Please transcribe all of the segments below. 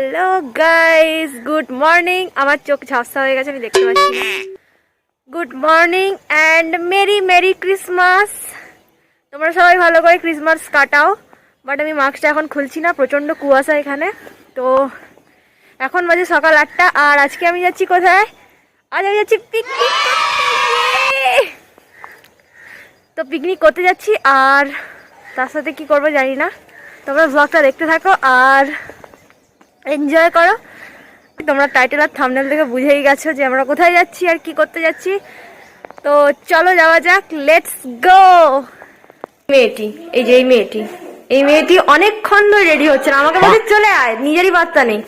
Hello guys good morning আমার চোখ ঝাপসা হয়ে গেছে, আমি দেখতে পাচ্ছি good morning and merry merry Christmas তোমরা সবাই ভালো করে ক্রিসমাস কাটাও বাট আমি মাস্কটা এখন খুলছি না, প্রচণ্ড কুয়াশা এখানে। তো এখন বাজে সকাল আটটা, আর আজকে আমি যাচ্ছি কোথায়? আজ আমি যাচ্ছি পিকনিক তো পিকনিক করতে যাচ্ছি, আর তার সাথে কি করব জানি না। তোমরা ব্লগটা দেখতে থাকো, আর এনজয় করো। তোমরা টাইটেল আর থামনেল থেকে বুঝেই গেছো যে আমরা কোথায় যাচ্ছি আর কি করতে যাচ্ছি। তো চলো যাওয়া যাক লেটস গো মেয়েটি এই যে এই মেয়েটি। এই মেয়েটি অনেকক্ষণ ধরে রেডি হচ্ছে না আমাকে বলছে চলে আয় নিজেরই বার্তা নেই।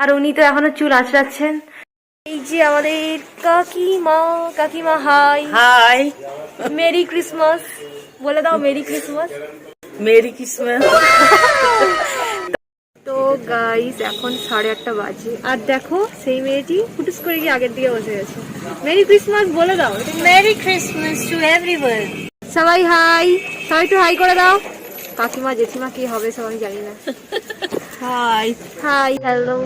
আর উনি তো এখনও চুল আঁচড়াচ্ছেন। এই যে আমাদের কাকিমা কাকিমা হাই হাই মেরি ক্রিসমাস বলে দাও মেরি ক্রিসমাস মেরি ক্রিসমাস তো গাইস এখন সাড়ে আটটা বাজে। আর দেখো সেই মেয়েটি ফুটুস করে গিয়ে আগের দিকে বসে গেছে। মেরি ক্রিসমাস বলে দাও। মেরি ক্রিসমাস টু এভরিওয়ান সবাই হাই। সবাই একটু হাই করে দাও। কাকিমা জেঠিমা কি হবে সবাই জানি না। হাই হাই হ্যালো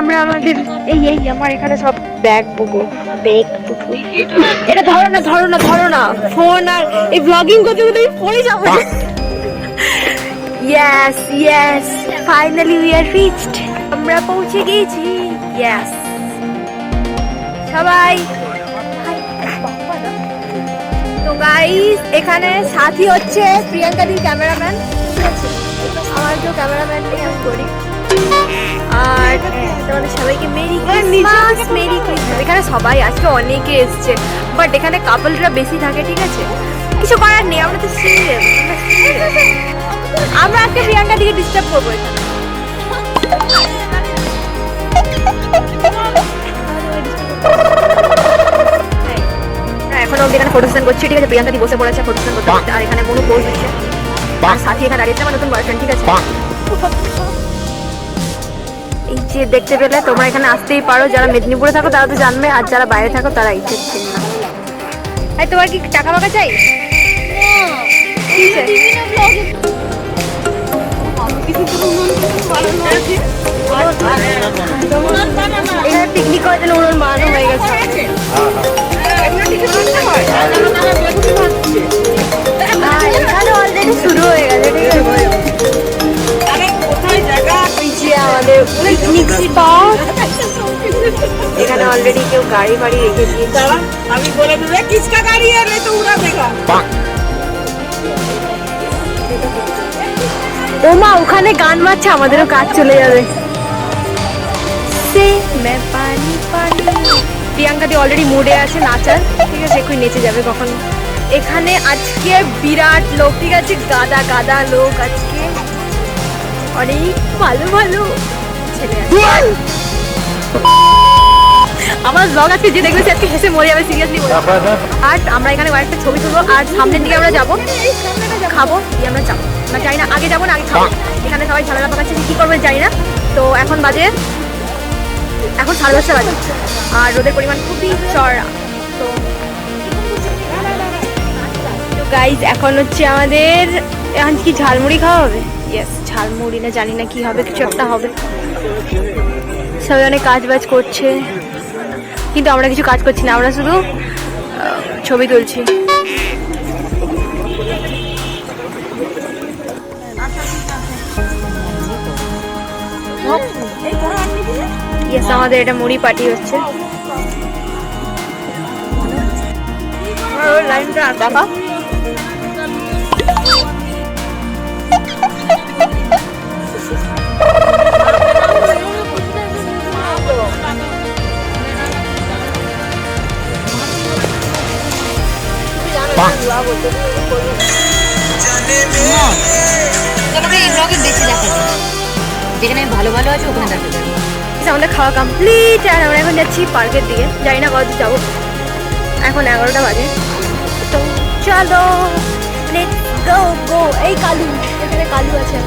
আমরা আমাদের এই এই, আমার এখানে সব ব্যাগ বুকো ব্যাগ বুকো এটা ধরো না ধরো না ধরো না। ফোন আর এই ব্লগিং করতে করতে আমি পড়ে যাব। Yes yes finally we are reached আমরা পৌঁছে গিয়েছি ইয়েস সবাই। তো গাইস এখানে সাথী হচ্ছে, প্রিয়াঙ্কা দি ক্যামেরাম্যান। আমার তো ক্যামেরাম্যান নিয়ে আমি করি। আর তোমাদের সবাইকে মেরি ক্রিসমাস মেরি ক্রিসমাস এখানে সবাই আজকে অনেকে এসছে বাট এখানে কাপলরা বেশি থাকে ঠিক আছে? কিছু করার নেই আমরা তো সিঙ্গেল আমরা আজকে প্রিয়াঙ্কা দিকে ডিস্টার্ব করব এখানে। হ্যাঁ, এখনও অব্দি এখানে ফটো সেশন করছি ঠিক আছে? প্রিয়াঙ্কা দি বসে পড়েছে ফটো সেশন করতে। আর এখানে মনু পোজ দিচ্ছে আর সাথী এখানে দাঁড়িয়েছে আমার নতুন বয়ফ্রেন্ড ঠিক আছে? যে দেখতে পেলে তোমরা এখানে আসতেই পারো। যারা মেদিনীপুরে থাকো তারা তো জানবে আর যারা বাইরে থাকো তারা ইচ্ছে না। তোমার কি টাকা ফাকা চাই? চাই? এখানে পিকনিক করার জন্য উনুন বানানো হয়ে গেছে। মিক্সি এখানে অলরেডি কেউ গাড়ি বাড়ি রেখে ও মা ওখানে গান মারছে আমাদেরও কাজ চলে যাবে। সে মে প্রিয়াঙ্কা দি অলরেডি মুডে আছে নাচার। ঠিক আছে এখন নেচে যাবে কখন। এখানে আজকে বিরাট লোক ঠিক আছে? গাদা গাদা লোক আজকে। অনেক ভালো ভালো। ছেলে। আমার ব্লগ আজকে যে দেখবে আজকে হেসে মরে যাবে সিরিয়াসলি আর আমরা এখানে কয়েকটা ছবি তুলবো আর সামনের দিকে আমরা যাব। খাব দিয়ে আমরা যাব। না জানি না আগে যাব না আগে খাব। এখানে সবাই ঝামেলা পাকাচ্ছে কী করবে জানি না। তো এখন বাজে এখন সাড়ে দশটা বাজে। আর রোদের পরিমাণ খুবই চড়া। তো তো গাইজ এখন হচ্ছে আমাদের এখন কি ঝালমুড়ি খাওয়া হবে? ইয়েস ঝালমুড়ি না জানি না কি হবে কিছু একটা হবে। সবাই অনেক কাজ বাজ করছে কিন্তু আমরা কিছু কাজ করছি না আমরা শুধু ছবি তুলছি। ইয়েস আমাদের এটা মুড়ি পার্টি হচ্ছে। লাইনটা দেখা তোমাকে এই ব্লগে বেশি দেখা যায় যেখানে ভালো ভালো আছে ওখানে দেখা যায় আমাদের খাওয়া কমপ্লিট আর আমরা এখন যাচ্ছি পার্কের দিকে। জানি না কত যাব। এখন এগারোটা বাজে। তো চলো গো গো এই কালু এখানে কালু আছে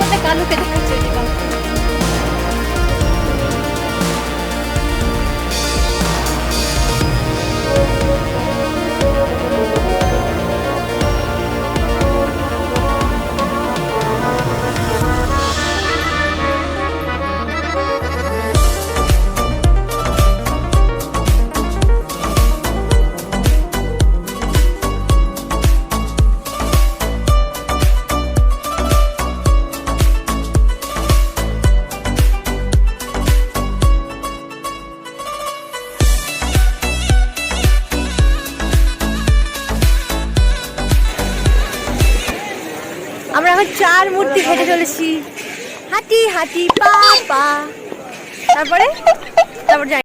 মধ্যে কালু খেতে হাঁটি পাপা। তারপরে? তারপর যাই।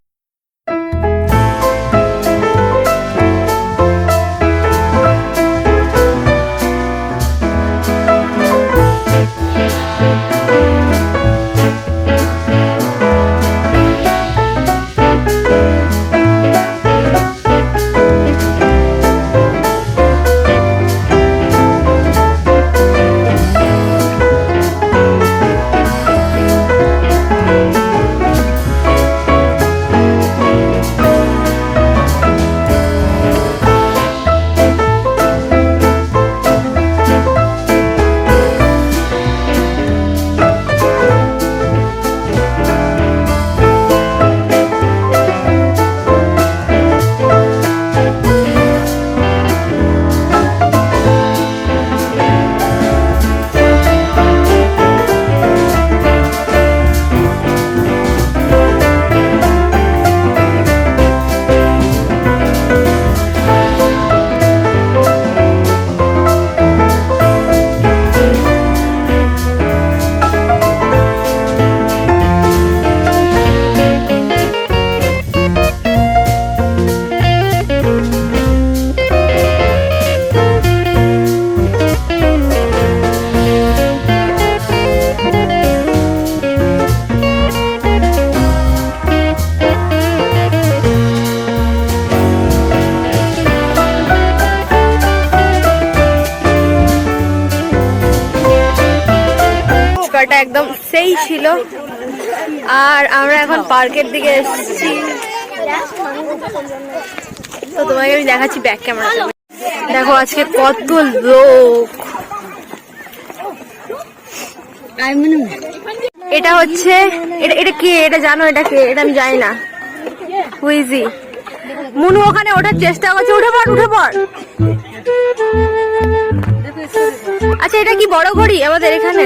পার্কের দিকে এসেছি। তো তোমাকে আমি দেখাচ্ছি ব্যাক ক্যামেরা দেখো আজকে কত লোক। এটা হচ্ছে, এটা এটা কে? এটা জানো এটা কে? এটা আমি জানি না। হুইজি মুনু, ওখানে ওঠার চেষ্টা করছে। উঠে পড় উঠে পড়। আচ্ছা এটা কি বড় ঘড়ি আমাদের এখানে?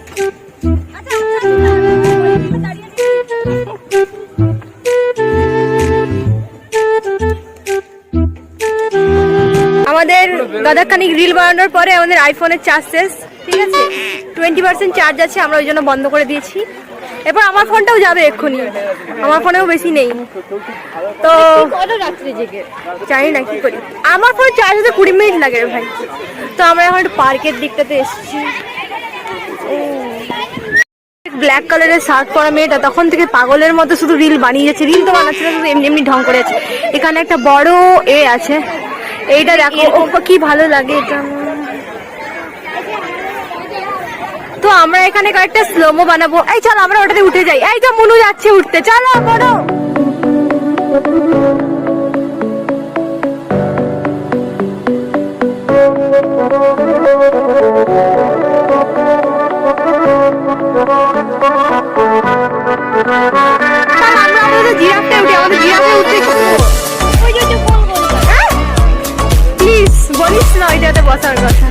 আমাদের গাদাখানিক রিল বানানোর পরে আমাদের আইফোনের চার্জ শেষ ঠিক আছে? টোয়েন্টি পার্সেন্ট চার্জ আছে, আমরা ওই জন্য বন্ধ করে দিয়েছি। এরপর আমার ফোনটাও যাবে এক্ষুনি। আমার ফোনেও বেশি নেই। তো জানি না কি করি। আমার ফোন চার্জ হতে কুড়ি মিনিট লাগে ভাই। তো আমরা এখন একটু পার্কের দিকটাতে এসেছি। ব্ল্যাক কালারের শার্ট পরা মেয়েটা তখন থেকে পাগলের মতো শুধু রিল বানিয়ে যাচ্ছে রিল তো বানাচ্ছে না শুধু এমনি এমনি ঢং করে আছে এখানে একটা বড় এ আছে। এইটা দেখো। ও কি ভালো লাগে এটা। তো আমরা এখানে কয়েকটা স্লোমো বানাবো। এই চল আমরা ওটাতে উঠে যাই। এই তো মনু যাচ্ছে উঠতে। চলো বড় জিরাফে arkadaşlar.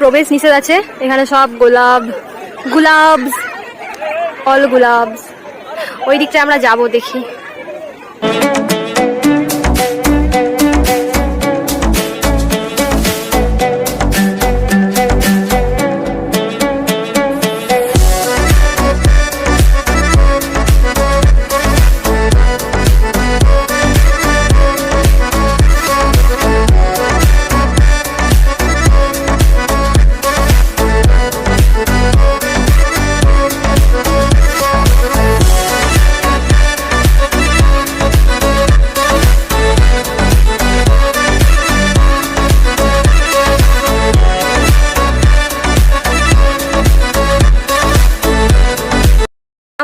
প্রবেশ নিষেধ আছে। এখানে সব গোলাপ গুলাবস অল গুলাব ওই দিকটা আমরা যাব দেখি।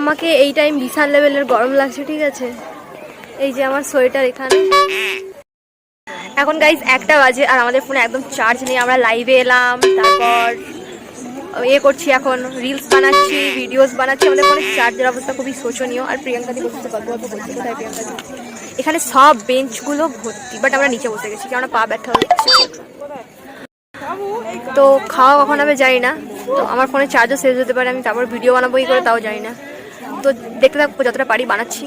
আমাকে এই টাইম বিশাল লেভেলের গরম লাগছে, ঠিক আছে? এই যে আমার সোয়েটার এখানে। এখন গাইজ একটা বাজে আর আমাদের ফোনে একদম চার্জ নেই। আমরা লাইভে এলাম, তারপর এ করছি এখন। রিলস বানাচ্ছি ভিডিওস বানাচ্ছি। আমাদের ফোনে চার্জের অবস্থা খুবই শোচনীয়। আর প্রিয়াঙ্কা দি বসে গল্প গল্প করছি কোথায় প্রিয়াঙ্কা এখানে সব বেঞ্চগুলো ভর্তি বাট আমরা নিচে বসে গেছি, কেননা পা ব্যথা হচ্ছে তো খাওয়া কখন হবে জানি না। তো আমার ফোনে চার্জও শেষ হতে পারে, আমি তারপর ভিডিও বানাবো করে, তাও জানি না। তো দেখতে থাকব যতটা পারি, বানাচ্ছি।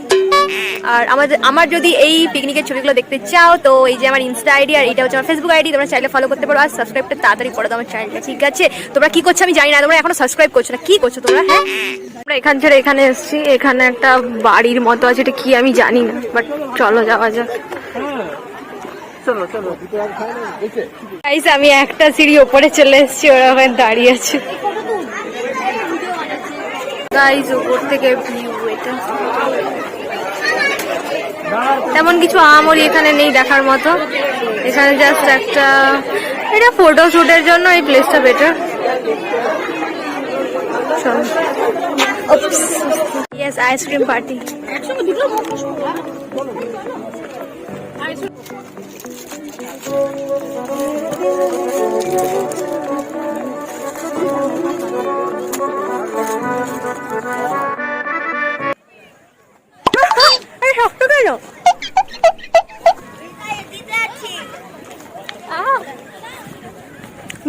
আর আমাদের, আমার যদি এই পিকনিকের ছবিগুলো দেখতে চাও, তো এই যে আমার ইনস্টা আইডি আর এটা হচ্ছে আমার ফেসবুক আইডি তোমরা চাইলে ফলো করতে পারো। আর সাবস্ক্রাইবটা তাড়াতাড়ি করে আমার চ্যানেলটা ঠিক আছে? তোমরা কি করছ আমি জানি না, তোমরা এখনও সাবস্ক্রাইব করছ না, কি করছ তোমরা হ্যাঁ? আমরা এখান ছেড়ে এখানে এসেছি, এখানে একটা বাড়ির মতো আছে, এটা কি আমি জানি না বাট চলো যাওয়া যাক। আমি একটা সিঁড়ি ওপরে চলে এসেছি, ওরা ওখানে দাঁড়িয়ে আছে। গাইস উপর থেকে তেমন কিছু আমরি এখানে নেই দেখার মতো। এখানে জাস্ট একটা, এটা ফটো শুটের জন্য এই প্লেসটা বেটার ইয়েস আইসক্রিম পার্টি আরে শক্ত কেন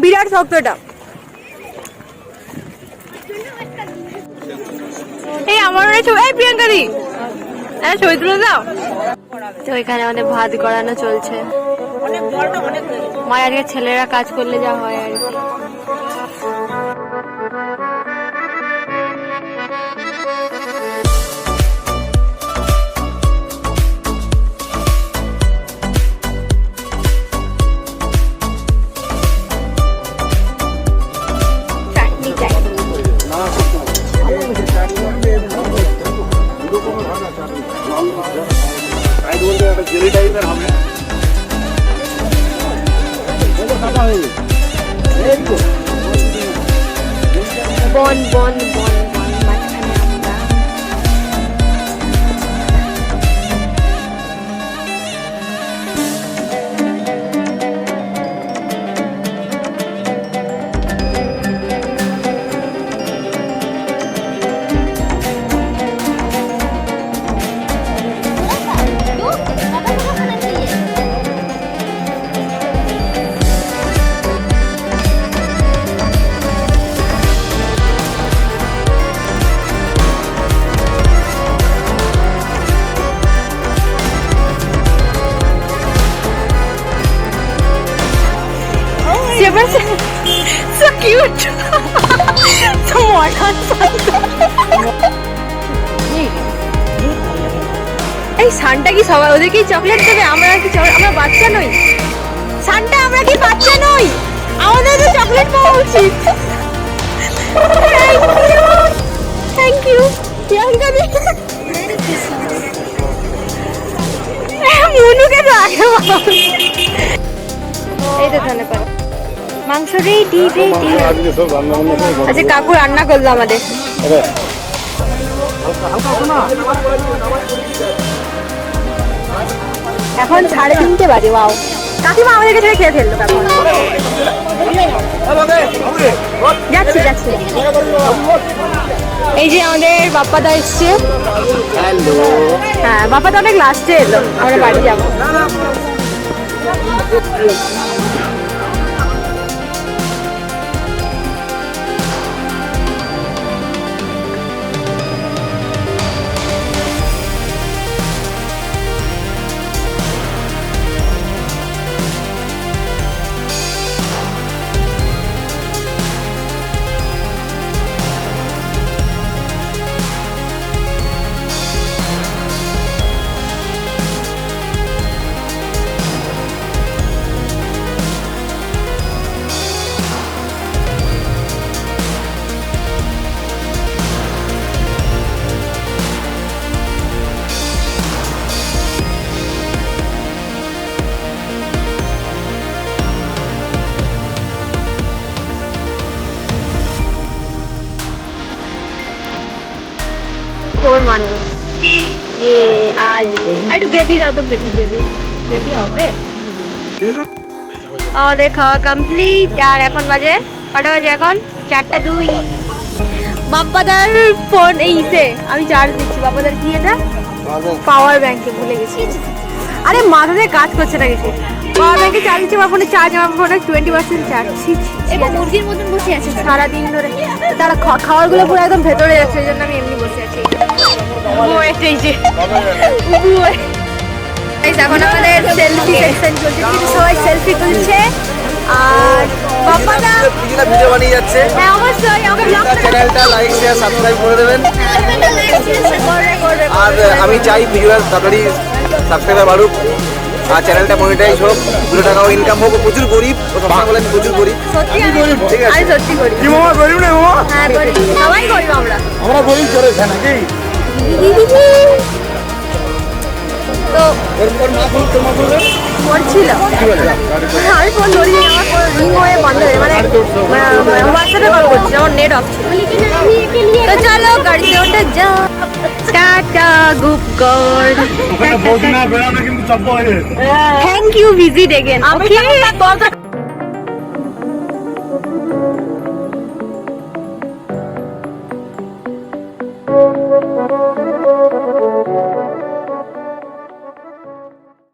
বিরাট শক্ত এটা এই আমার এই প্রিয়াঙ্কা দি। হ্যাঁ ছবি তুলে দাও। তো এখানে আমাদের ভাত করানো চলছে। মায়ের আজকে ছেলেরা কাজ করলে যা হয় আর কি। টাইপের হবে। বন বন বন বন। Kan এই সানটা কি সবাই ওদেরকেই চকলেট দেবে? আমরা কি আমরা বাচ্চা নই? সানটা, আমরা কি বাচ্চা নই? আমাদের তো চকলেট পাওয়া উচিত। থ্যাংক ইউ প্রিয়াঙ্কা দি। মনুকে তো আগে। এই তো ধন্যবাদ মাংস রেডি রেডি আচ্ছা কাকু রান্না করল আমাদের। এখন সাড়ে তিনটে বাজে বাও কাকিমা আমাদেরকে ছেড়ে খেয়ে ফেলল কাকু। যাচ্ছি যাচ্ছি। এই যে আমাদের বাপ্পাদা এসছে। হ্যাঁ বাপ্পাদা অনেক লাস্টে এলো আমরা বাড়ি যাব। একটু গ্রেভি দাও তো গ্রেভি গ্রেভি গ্রেভি হবে? আমাদের খাওয়া কমপ্লিট আর এখন বাজে কটা বাজে এখন? চারটা দুই। বাপ্পাদার ফোন এইতে আমি চার্জ দিচ্ছি বাপ্পাদার কি এটা? পাওয়ার ব্যাংকে ভুলে গেছি। আরে মাথাতে কাজ করছে না কিছু। ব্যাংকে চার্জ দিচ্ছি আমার ফোনে চার্জ আমার ফোনে টোয়েন্টি পার্সেন্ট চার্জ এবার মুরগির মতন বসে আছে। সারাদিন ধরে। তারা খা- খাবারগুলো পুরো একদম ভেতরে যাচ্ছে ওই জন্য আমি এমনি বসে আছি। যে এখন আমাদের সেলফি সেকশন চলছে। কিন্তু সবাই সেলফি তুলছে। আর কিছুটা ভিডিও বানিয়ে যাচ্ছে। হ্যাঁ অবশ্যই আমাকে ব্লগ চ্যানেলটা লাইক শেয়ার সাবস্ক্রাইব করে দেবেন। করবে করবে আর আমি চাই ভিডিওটা তাড়াতাড়ি সাবস্ক্রাইবার বাড়ুক। আর চ্যানেলটা মনিটাইজ হোক দুটো টাকাও ইনকাম হোক প্রচুর গরিব ও বলে আমি প্রচুর গরিব। সত্যি আমি ঠিক আছে। আমি সত্যি করি কি মামা গরিব না মামা? হ্যাঁ করি সবাই করি আমরা। আমরা গরিব করেছে নাকি? তো করছিল আমি ফোন ধরি আমার ফোন রিং হয়ে বন্ধ হয়ে মানে হোয়াটসঅ্যাপে কল করছি আমার নেট অফ ছিল। তো চলো গাড়িতে ওঠে যা টাটা গুপগড় কিন্তু চাপ হয়ে thank you visit again okay